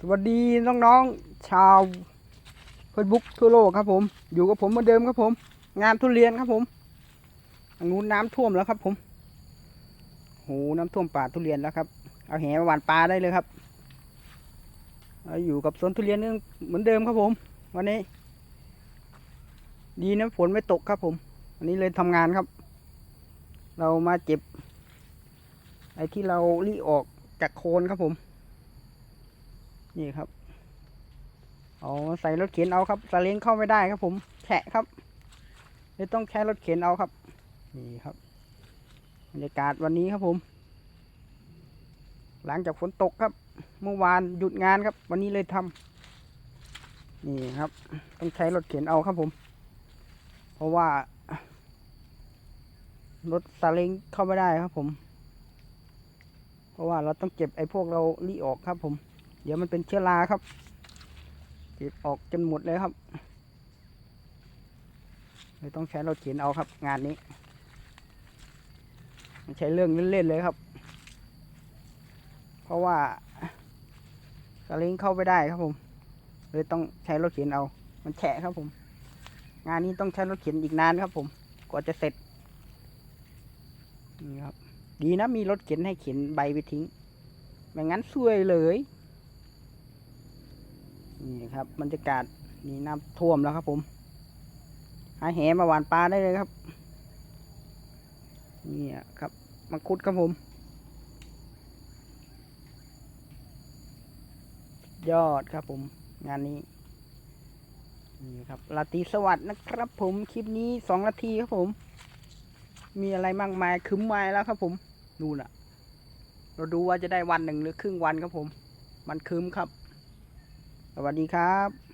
สวัสดีน้องๆชาวเฟซบุ๊กทั่วโลกครับผม อยู่กับผมเหมือนเดิมครับผม งานทุเรียนครับผมงนู้นน้ำท่วมแล้วครับผมโหน้ำท่วมป่าทุเรียนแล้วครับ เอาแหมาหวานปลาได้เลยครับอยู่กับสวนทุเรียนเหมือนเดิมครับผม วันนี้ ดีนะฝนไม่ตกครับผมวันนี้เลยทำงานครับ เรามาเจ็บไอ้ที่เรารีออกจากโคนครับผม นี่ครับเอาใส่รถเข็นเอาครับซาเล้งเข้าไม่ได้ครับ ผมแฉะครับเลยต้องใช้รถเข็นเอาครับ นี่ครับบรรยากาศวันนี้ครับผม หลังจากฝนตกครับ เมื่อวานหยุดงานครับ วันนี้เลยทำนี่ครับ ต้องใช้รถเข็นเอาครับผม เพราะว่ารถซาเล้งเข้าไม่ได้ครับผม เพราะว่าเราต้องเก็บไอ้พวกเราลี่ออกครับผม เดี๋ยวมันเป็นเชื้อราครับเก็บออกจนหมดเลยครับเลยต้องใช้รถเข็นเอาครับ งานนี้ไม่ใช่เรื่องเล่นๆเลยครับ เพราะว่าสลิงเข้าไปได้ครับผม เลยต้องใช้รถเข็นเอา มันแฉะครับผม งานนี้ต้องใช้รถเข็นอีกนานครับผม กว่าจะเสร็จ นี่ครับ ดีนะมีรถเข็นให้เข็นใบไปทิ้ง ไม่งั้นซวยเลย นี่ครับบรรยากาศนี่น้ำท่วมแล้วครับผม หาแหมาหวานปลาได้เลยครับ นี่ครับมังคุดครับผม ยอดครับผม งานนี้นี่ครับลาตีสวัสดนะครับผมคลิปนี้สองนาทีครับผม มีอะไรมากมายคึ้มไม้แล้วครับผมดูน่ะเราดูว่าจะได้วันหนึ่งหรือครึ่งวันครับผม มันคืมครับ สวัสดีครับ